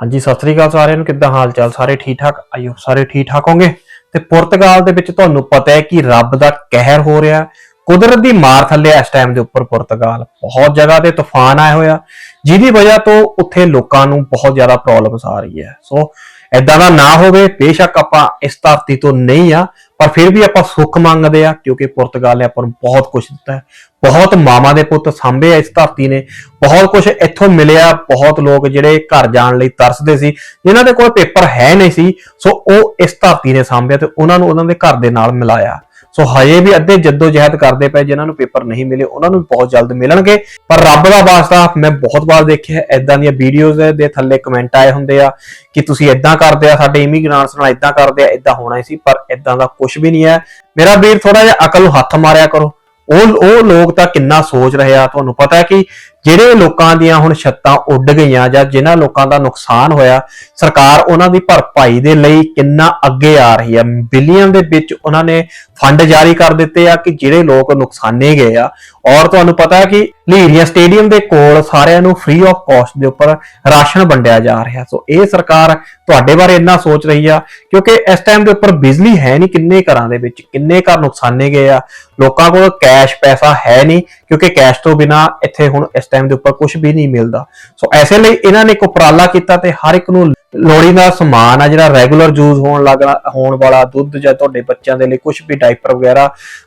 ਹਾਂਜੀ, ਸਤਿ ਸ੍ਰੀ ਅਕਾਲ ਸਾਰਿਆਂ ਨੂੰ। ਕਿੱਦਾਂ ਹਾਲ ਚਾਲ? ਸਾਰੇ ਠੀਕ ਠਾਕ? ਆਇਓ, ਸਾਰੇ ਠੀਕ ਠਾਕ ਹੋਗੇ ਤੇ ਪੁਰਤਗਾਲ ਦੇ ਵਿੱਚ ਤੁਹਾਨੂੰ ਪਤਾ ਹੈ ਕਿ ਰੱਬ ਦਾ ਕਹਿਰ ਹੋ ਰਿਹਾ ਕੁਦਰਤ ਦੀ ਮਾਰ ਥੱਲੇ ਇਸ ਟਾਈਮ ਦੇ ਉੱਪਰ ਪੁਰਤਗਾਲ ਬਹੁਤ ਜਗ੍ਹਾ ਤੇ ਤੂਫਾਨ ਆਇਆ ਹੋਇਆ ਜਿਹਦੀ ਵਜ੍ਹਾ ਤੋਂ ਉੱਥੇ ਲੋਕਾਂ ਨੂੰ ਬਹੁਤ ਜ਼ਿਆਦਾ ਪ੍ਰੋਬਲਮਸ ਆ ਰਹੀ ਹੈ। ਸੋ ਐਦਾਂ ਦਾ ਨਾ ਹੋਵੇ, ਬੇਸ਼ੱਕ ਆਪਾਂ ਇਸ ਧਰਤੀ ਤੋਂ ਨਹੀਂ ਆ ਪਰ ਫਿਰ ਵੀ ਆਪਾਂ ਸੁੱਖ ਮੰਗਦੇ ਆ, ਕਿਉਂਕਿ ਪੁਰਤਗਾਲ ਨੇ ਆਪਾਂ ਨੂੰ ਬਹੁਤ ਕੁਝ ਦਿੱਤਾ ਹੈ। ਬਹੁਤ ਮਾਵਾਂ ਦੇ ਪੁੱਤ ਸਾਂਭੇ ਆ ਇਸ ਧਰਤੀ ਨੇ। ਬਹੁਤ ਕੁਝ ਇੱਥੋਂ ਮਿਲਿਆ, ਬਹੁਤ ਲੋਕ ਜਿਹੜੇ ਘਰ ਜਾਣ ਲਈ ਤਰਸਦੇ ਸੀ, ਜਿਨ੍ਹਾਂ ਦੇ ਕੋਲ ਪੇਪਰ ਹੈ ਨਹੀਂ ਸੀ। ਸੋ ਉਹ ਇਸ ਧਰਤੀ ਨੇ ਸਾਂਭਿਆ ਤੇ ਉਹਨਾਂ ਨੂੰ ਉਹਨਾਂ ਦੇ ਘਰ ਦੇ ਨਾਲ ਮਿਲਾਇਆ। ਸੋ ਹਜੇ ਵੀ ਅੱਧੇ ਜੱਦੋ ਕਰਦੇ ਪਏ ਜਿਨ੍ਹਾਂ ਨੂੰ ਪੇਪਰ ਨਹੀਂ ਮਿਲੇ, ਉਹਨਾਂ ਨੂੰ ਬਹੁਤ ਜਲਦ ਮਿਲਣਗੇ। ਪਰ ਰੱਬ ਦਾ ਵਾਸਤਾ ਮੈਂ ਬਹੁਤ ਵਾਰ ਦੇਖਿਆ ਐਦਾਂ ਦੀਆਂ ਵੀਡੀਓਜ਼ ਦੇ ਥੱਲੇ ਕਮੈਂਟ ਆਏ ਹੁੰਦੇ ਆ ਕਿ ਤੁਸੀਂ ਐਦਾਂ ਕਰਦੇ ਆ, ਸਾਡੇ ਇਮੀਗ੍ਰੈਂਟਸ ਨਾਲ ਐਦਾਂ ਕਰਦੇ ਆ ਐਦਾਂ ਹੋਣਾ ਹੀ ਸੀ, ਪਰ ਐਦਾਂ ਦਾ ਕੁਝ ਵੀ ਨਹੀਂ ਹੈ। ਮੇਰਾ ਵੀਰ ਥੋੜਾ ਜਿਹਾ ਅਕਲ ਨੂੰ ਹੱਥ ਮਾਰਿਆ ਕਰੋ। ਉਹ ਉਹ ਲੋਕ ਤਾਂ ਕਿੰਨਾ ਸੋਚ ਰਹੇ ਆ, ਤੁਹਾਨੂੰ ਪਤਾ ਹੈ ਕਿ ਜਿਹੜੇ ਲੋਕਾਂ ਦੀਆਂ ਹੁਣ ਛੱਤਾਂ ਉੱਡ ਗਈਆਂ ਜਾਂ ਜਿਨ੍ਹਾਂ ਲੋਕਾਂ ਦਾ ਨੁਕਸਾਨ ਹੋਇਆ, ਸਰਕਾਰ ਉਹਨਾਂ ਦੀ ਭਰਪਾਈ ਦੇ ਲਈ ਕਿੰਨਾ ਅੱਗੇ ਆ ਰਹੀ ਹੈ ਬਿਲੀਅਨ ਦੇ ਵਿੱਚ ਉਹਨਾਂ ਨੇ ਫੰਡ ਜਾਰੀ ਕਰ ਦਿੱਤੇ ਆ ਕਿ ਜਿਹੜੇ ਲੋਕ ਨੁਕਸਾਨੇ ਗਏ ਆ। ਔਰ ਤੁਹਾਨੂੰ ਪਤਾ ਹੈ ਕਿ ਲੀਰੀਆ ਸਟੇਡੀਅਮ ਦੇ ਕੋਲ ਸਾਰਿਆਂ ਨੂੰ ਫ੍ਰੀ ਆਫ ਕਾਸਟ ਦੇ ਉੱਪਰ ਰਾਸ਼ਨ ਵੰਡਿਆ ਜਾ ਰਿਹਾ। ਸੋ ਇਹ ਸਰਕਾਰ ਤੁਹਾਡੇ ਬਾਰੇ ਇੰਨਾ ਸੋਚ ਰਹੀ ਆ, ਕਿਉਂਕਿ ਇਸ ਟਾਈਮ ਦੇ ਉੱਪਰ ਬਿਜਲੀ ਹੈ ਨਹੀਂ ਕਿੰਨੇ ਘਰਾਂ ਦੇ ਵਿੱਚ, ਕਿੰਨੇ ਘਰ ਨੁਕਸਾਨੇ ਗਏ ਆ। ਲੋਕਾਂ ਕੋਲ ਕੈਸ਼ ਪੈਸਾ ਹੈ ਨਹੀਂ, ਕਿਉਂਕਿ ਕੈਸ਼ ਤੋਂ ਬਿਨਾ ਇੱਥੇ ਹੁਣ ਇਸ ਟਾਈਮ ਦੇ ਉੱਪਰ ਕੁਝ ਵੀ ਨਹੀਂ ਮਿਲਦਾ। ਸੋ ਐਸੇ ਲਈ ਇਹਨਾਂ ਨੇ ਇੱਕ ਉਪਰਾਲਾ ਕੀਤਾ ਤੇ ਹਰ ਇੱਕ ਨੂੰ ਲੋੜੀਂਦਾ ਸਮਾਨ ਆ ਜਿਹੜਾ ਰੈਗੂਲਰ ਯੂਜ਼ ਹੋਣ ਲੱਗਾ ਹੋਣ ਵਾਲਾ, ਦੁੱਧ ਜਾਂ ਤੁਹਾਡੇ ਬੱਚਿਆਂ ਦੇ ਲਈ ਕੁਝ ਵੀ ਡਾਈਪਰ ਵਗੈਰਾ,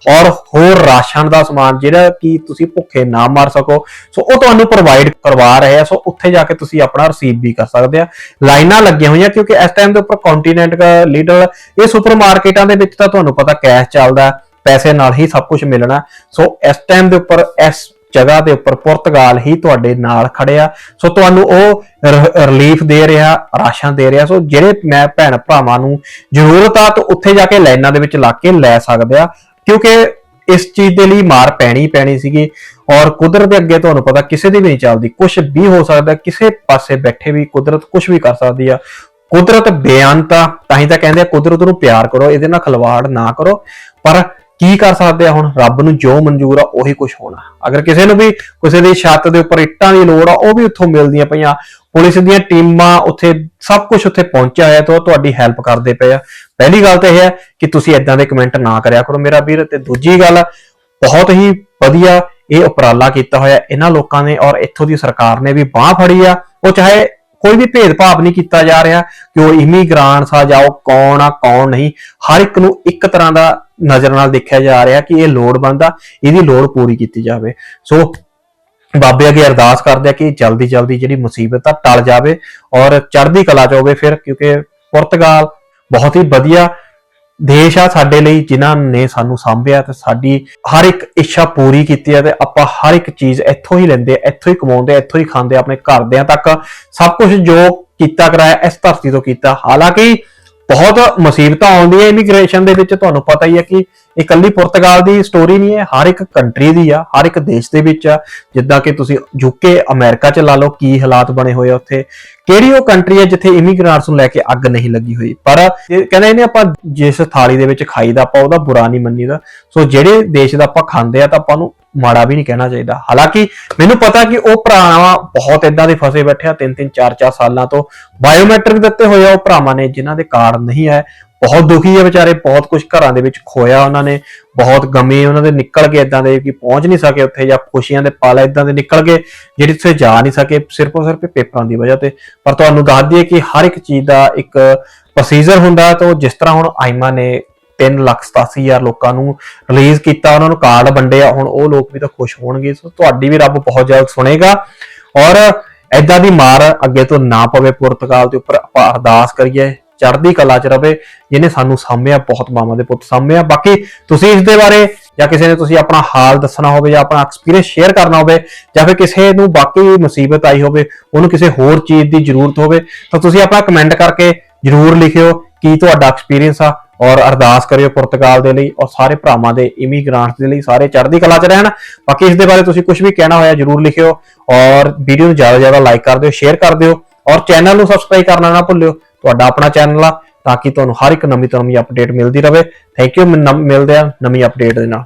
ਔਰ ਹੋਰ ਰਾਸ਼ਨ ਦਾ ਸਮਾਨ ਜਿਹੜਾ ਕਿ ਤੁਸੀਂ ਭੁੱਖੇ ਨਾ ਮਰ ਸਕੋ। ਸੋ ਉਹ ਤੁਹਾਨੂੰ ਪ੍ਰੋਵਾਈਡ ਕਰਵਾ ਰਹੇ ਆ। ਸੋ ਉੱਥੇ ਜਾ ਕੇ ਤੁਸੀਂ ਆਪਣਾ ਰਿਸੀਵ ਵੀ ਕਰ ਸਕਦੇ ਆ। ਲਾਈਨਾਂ ਲੱਗੀਆਂ ਹੋਈਆਂ ਕਿਉਂਕਿ ਇਸ ਟਾਈਮ ਦੇ ਉੱਪਰ ਕੰਟੀਨੈਂਟ ਲੀਡਰ ਇਹ ਸੁਪਰਮਾਰਕਟਾਂ ਦੇ ਵਿੱਚ ਤਾਂ ਤੁਹਾਨੂੰ ਪਤਾ ਕੈਸ਼ ਚੱਲਦਾ, ਪੈਸੇ ਨਾਲ ਹੀ ਸਭ ਕੁਝ ਮਿਲਣਾ। ਸੋ ਇਸ ਟਾਈਮ ਦੇ ਉੱਪਰ ਇਸ ਜਗ੍ਹਾ ਦੇ ਉੱਪਰ ਪੁਰਤਗਾਲ ਹੀ ਤੁਹਾਡੇ ਨਾਲ ਖੜਿਆ ਸੋ ਤੁਹਾਨੂੰ ਉਹ ਰਿਲੀਫ ਦੇ ਰਿਹਾ ਰਾਸ਼ਨ ਦੇ ਰਿਹਾ। ਸੋ ਜਿਹੜੇ ਮੈਂ ਭੈਣ ਭਰਾਵਾਂ ਨੂੰ ਜ਼ਰੂਰਤ ਆ, ਤਾਂ ਉੱਥੇ ਜਾ ਕੇ ਲਾਈਨਾਂ ਦੇ ਵਿੱਚ ਲਾ ਕੇ ਲੈ ਸਕਦੇ ਆ। ਕਿਉਂਕਿ ਇਸ ਚੀਜ਼ ਦੇ ਲਈ ਮਾਰ ਪੈਣੀ ਪੈਣੀ ਸੀਗੀ। ਔਰ ਕੁਦਰਤ ਦੇ ਅੱਗੇ ਤੁਹਾਨੂੰ ਪਤਾ ਕਿਸੇ ਦੀ ਵੀ ਨਹੀਂ ਚੱਲਦੀ। ਕੁਝ ਵੀ ਹੋ ਸਕਦਾ, ਕਿਸੇ ਪਾਸੇ ਬੈਠੇ ਵੀ ਕੁਦਰਤ ਕੁਝ ਵੀ ਕਰ ਸਕਦੀ ਆ। ਕੁਦਰਤ ਬੇਅੰਤਾ ਤਾਂ ਹੀ ਤਾਂ ਕਹਿੰਦੇ ਆ ਕੁਦਰਤ ਨੂੰ ਪਿਆਰ ਕਰੋ, ਇਹਦੇ ਨਾਲ ਖਲਵਾੜ ਨਾ ਕਰੋ। ਪਰ ਕੀ ਕਰ ਸਕਦੇ ਆ ਹੁਣ? ਰੱਬ ਨੂੰ ਜੋ ਮਨਜ਼ੂਰ ਆ ਉਹੀ ਕੁਝ ਹੋਣਾ। ਅਗਰ ਕਿਸੇ ਨੂੰ ਵੀ ਕਿਸੇ ਦੀ ਛੱਤ ਦੇ ਉੱਪਰ ਇੱਟਾਂ ਦੀ ਲੋੜ ਆ, ਉਹ ਵੀ ਉੱਥੋਂ ਮਿਲਦੀਆਂ ਪਈਆਂ। ਪੁਲਿਸ ਦੀਆਂ ਟੀਮਾਂ ਉੱਥੇ ਸਭ ਕੁਝ ਉੱਥੇ ਪਹੁੰਚਿਆ ਹੋਇਆ ਤੇ ਤੁਹਾਡੀ ਹੈਲਪ ਕਰਦੇ ਪਏ ਆ। ਪਹਿਲੀ ਗੱਲ ਤਾਂ ਇਹ ਹੈ ਕਿ ਤੁਸੀਂ ਇਦਾਂ ਦੇ ਕਮੈਂਟ ਨਾ ਕਰਿਆ ਕਰੋ ਮੇਰਾ ਵੀਰ। ਤੇ ਦੂਜੀ ਗੱਲ, ਬਹੁਤ ਹੀ ਵਧੀਆ ਇਹ ਉਪਰਾਲਾ ਕੀਤਾ ਹੋਇਆ ਇਹਨਾਂ ਲੋਕਾਂ ਨੇ ਔਰ ਇੱਥੋਂ ਦੀ ਸਰਕਾਰ ਨੇ ਵੀ ਬਾਹ ਫੜੀ ਆ। ਉਹ ਚਾਹੇ ਕੋਈ ਵੀ ਭੇਦਭਾਵ ਨਹੀਂ ਕੀਤਾ ਜਾ ਰਿਹਾ ਕਿ ਉਹ ਇਮੀਗ੍ਰਾਂਟਸ ਆ ਜਾਓ, ਕੌਣ ਆ, ਕੌਣ ਨਹੀਂ। ਹਰ ਇੱਕ ਨੂੰ ਇੱਕ ਤਰ੍ਹਾਂ ਦਾ ਨਜ਼ਰ ਨਾਲ ਦੇਖਿਆ ਜਾ ਰਿਹਾ ਕਿ ਇਹ ਲੋੜਵੰਦ ਆ ਇਹਦੀ ਲੋੜ ਪੂਰੀ ਕੀਤੀ ਜਾਵੇ। ਸੋ, ਬਾਬੇ ਅੱਗੇ ਅਰਦਾਸ ਕਰਦੇ ਆ ਕਿ ਜਲਦੀ ਜਲਦੀ ਜਿਹੜੀ ਮੁਸੀਬਤ ਆ ਟਲ ਜਾਵੇ ਔਰ ਚੜ੍ਹਦੀ ਕਲਾ ਚ ਹੋਵੇ ਫਿਰ, ਕਿਉਂਕਿ ਪੁਰਤਗਾਲ ਬਹੁਤ ਹੀ ਵਧੀਆ ਦੇਸ਼ ਆ ਸਾਡੇ ਲਈ, ਜਿਨ੍ਹਾਂ ਨੇ ਸਾਨੂੰ ਸਾਂਭਿਆ ਤੇ ਸਾਡੀ ਹਰ ਇੱਕ ਇੱਛਾ ਪੂਰੀ ਕੀਤੀ ਹੈ ਤੇ ਆਪਾਂ ਹਰ ਇੱਕ ਚੀਜ਼ ਇੱਥੋਂ ਹੀ ਲੈਂਦੇ ਇੱਥੋਂ ਹੀ ਕਮਾਉਂਦੇ ਇੱਥੋਂ ਹੀ ਖਾਂਦੇ ਆਪਣੇ ਘਰਦਿਆਂ ਤੱਕ ਸਭ ਕੁਝ ਜੋ ਕੀਤਾ ਕਰਾਇਆ, ਇਸ ਧਰਤੀ ਤੋਂ ਕੀਤਾ। ਹਾਲਾਂਕਿ ਬਹੁਤ ਮੁਸੀਬਤਾਂ ਆਉਂਦੀਆਂ ਇਮੀਗ੍ਰੇਸ਼ਨ ਦੇ ਵਿੱਚ ਤੁਹਾਨੂੰ ਪਤਾ ਹੀ ਹੈ ਕਿ ਇਕੱਲੀ ਪੁਰਤਗਾਲ ਦੀ ਸਟੋਰੀ ਨਹੀਂ ਹੈ, ਹਰ ਇੱਕ ਕੰਟਰੀ ਦੀ ਆ, ਹਰ ਇੱਕ ਦੇਸ਼ ਦੇ ਵਿੱਚ ਆ। ਜਿੱਦਾਂ ਕਿ ਤੁਸੀਂ ਯੂਕੇ ਅਮਰੀਕਾ ਚ ਲਾ ਲਓ ਕੀ ਹਾਲਾਤ ਬਣੇ ਹੋਏ ਆ ਉੱਥੇ। ਕਿਹੜੀ ਉਹ ਕੰਟਰੀ ਹੈ ਜਿੱਥੇ ਇਮੀਗ੍ਰੈਂਟਸ ਨੂੰ ਲੈ ਕੇ ਅੱਗ ਨਹੀਂ ਲੱਗੀ ਹੋਈ? ਪਰ ਕਹਿੰਦੇ ਨੇ ਆਪਾਂ ਜਿਸ ਥਾਲੀ ਦੇ ਵਿੱਚ ਖਾਈਦਾ ਆਪਾਂ ਉਹਦਾ ਬੁਰਾ ਨਹੀਂ ਮੰਨੀਦਾ। ਸੋ ਜਿਹੜੇ ਦੇਸ਼ ਦਾ ਆਪਾਂ ਖਾਂਦੇ ਆ ਤਾਂ ਆਪਾਂ ਨੂੰ ਮਾੜਾ ਵੀ ਨਹੀਂ ਕਹਿਣਾ ਚਾਹੀਦਾ। ਹਾਲਾਂਕਿ ਮੈਨੂੰ ਪਤਾ ਕਿ ਉਹ ਭਰਾਵਾਂ ਬਹੁਤ ਇਦਾਂ ਦੇ ਫਸੇ ਬੈਠੇ ਆ ਤਿੰਨ ਤਿੰਨ ਚਾਰ ਚਾਰ ਸਾਲਾਂ ਤੋਂ। ਬਾਇਓਮੈਟ੍ਰਿਕ ਦਿੱਤੇ ਹੋਏ ਆ ਉਹ ਭਰਾਵਾਂ ਨੇ, ਜਿਨ੍ਹਾਂ ਦੇ ਕਾਰਡ ਨਹੀਂ ਹੈ ਬਹੁਤ ਦੁਖੀ ਹੈ ਵਿਚਾਰੇ, ਬਹੁਤ ਕੁਝ ਘਰਾਂ ਦੇ ਵਿੱਚ ਖੋਇਆ ਉਹਨਾਂ ਨੇ, ਬਹੁਤ ਗਮੇ ਉਹਨਾਂ ਦੇ ਨਿਕਲ ਕੇ ਇਦਾਂ ਦੇ ਕਿ ਪਹੁੰਚ ਨਹੀਂ ਸਕੇ ਉੱਥੇ ਜਾਂ ਖੁਸ਼ੀਆਂ ਦੇ ਪਲ ਇਦਾਂ ਦੇ ਨਿਕਲ ਗਏ, ਜਿਹੜੇ ਉੱਥੇ ਜਾ ਨਹੀਂ ਸਕੇ, ਸਿਰਫ ਔਰ ਸਿਰਫ ਪੇਪਰਾਂ ਦੀ ਵਜ੍ਹਾ ਤੇ। ਪਰ ਤੁਹਾਨੂੰ ਦੱਸ ਦਈਏ ਕਿ ਹਰ ਇੱਕ ਚੀਜ਼ ਦਾ ਇੱਕ ਪ੍ਰੋਸੀਜਰ ਹੁੰਦਾ ਤਾਂ ਜਿਸ ਤਰ੍ਹਾਂ ਹੁਣ ਆਈਮਾ ਨੇ 387000 ਲੋਕਾਂ ਨੂੰ ਰਿਲੀਜ਼ ਕੀਤਾ, ਉਹਨਾਂ ਨੂੰ ਕਾਰਡ ਵੰਡਿਆ ਹੁਣ ਉਹ ਲੋਕ ਵੀ ਤਾਂ ਖੁਸ਼ ਹੋਣਗੇ, ਸੋ ਤੁਹਾਡੀ ਵੀ ਰੱਬ ਬਹੁਤ ਜਲਦ ਸੁਣੇਗਾ। ਔਰ ਐਦਾਂ ਦੀ ਮਾਰ ਅੱਗੇ ਤੋਂ ਨਾ ਪਵੇ, ਪੁਰਤਗਾਲ ਦੇ ਉੱਪਰ ਆਪਾਂ ਅਰਦਾਸ ਕਰੀਏ। ਚੜ੍ਹਦੀ ਕਲਾ ਚ ਰਵੇ, ਜਿਹਨੇ ਸਾਨੂੰ ਸਾਂਭਿਆ ਬਹੁਤ ਮਾਮਾ ਦੇ ਪੁੱਤ ਸਾਂਭਿਆ। ਬਾਕੀ ਤੁਸੀਂ ਇਸ ਦੇ ਬਾਰੇ ਜਾਂ ਕਿਸੇ ਨੇ ਤੁਸੀਂ ਆਪਣਾ ਹਾਲ ਦੱਸਣਾ ਹੋਵੇ ਜਾਂ ਆਪਣਾ ਐਕਸਪੀਰੀਅੰਸ ਸ਼ੇਅਰ ਕਰਨਾ ਹੋਵੇ ਜਾਂ ਫਿਰ ਕਿਸੇ ਨੂੰ ਬਾਕੀ ਮੁਸੀਬਤ ਆਈ ਹੋਵੇ, ਉਹਨੂੰ ਕਿਸੇ ਹੋਰ ਚੀਜ਼ ਦੀ ਜ਼ਰੂਰਤ ਹੋਵੇ, ਤਾਂ ਤੁਸੀਂ ਆਪਣਾ ਕਮੈਂਟ ਕਰਕੇ ਜ਼ਰੂਰ ਲਿਖਿਓ ਕੀ ਤੁਹਾਡਾ ਐਕਸਪੀਰੀਅੰਸ ਆ ਔਰ ਅਰਦਾਸ ਕਰਿਓ ਪੁਰਤਗਾਲ ਦੇ ਲਈ ਔਰ ਸਾਰੇ ਭਰਾਵਾਂ ਦੇ ਇਮੀਗ੍ਰਾਂਟਸ ਦੇ ਲਈ ਸਾਰੇ ਚੜ੍ਹਦੀ ਕਲਾ 'ਚ ਰਹਿਣ। ਬਾਕੀ ਇਸ ਦੇ ਬਾਰੇ ਤੁਸੀਂ ਕੁਝ ਵੀ ਕਹਿਣਾ ਹੋਇਆ ਜਰੂਰ ਲਿਖਿਓ ਔਰ ਵੀਡੀਓ ਨੂੰ ਜ਼ਿਆਦਾ ਜ਼ਿਆਦਾ ਲਾਈਕ ਕਰ ਦਿਓ ਸ਼ੇਅਰ ਕਰ ਦਿਓ ਔਰ ਚੈਨਲ ਨੂੰ ਸਬਸਕ੍ਰਾਈਬ ਕਰਨਾ ਨਾ ਭੁੱਲਿਓ। ਤੁਹਾਡਾ ਆਪਣਾ ਚੈਨਲ ਆ, ਤਾਂ ਕਿ ਤੁਹਾਨੂੰ ਹਰ ਇੱਕ ਨਵੀਂ ਤੋਂ ਨਵੀਂ ਅਪਡੇਟ ਮਿਲਦੀ ਰਹੇ। ਥੈਂਕ ਯੂ ਮਿਲਦੇ ਆ ਨਵੀਂ ਅਪਡੇਟ ਦੇ ਨਾਲ।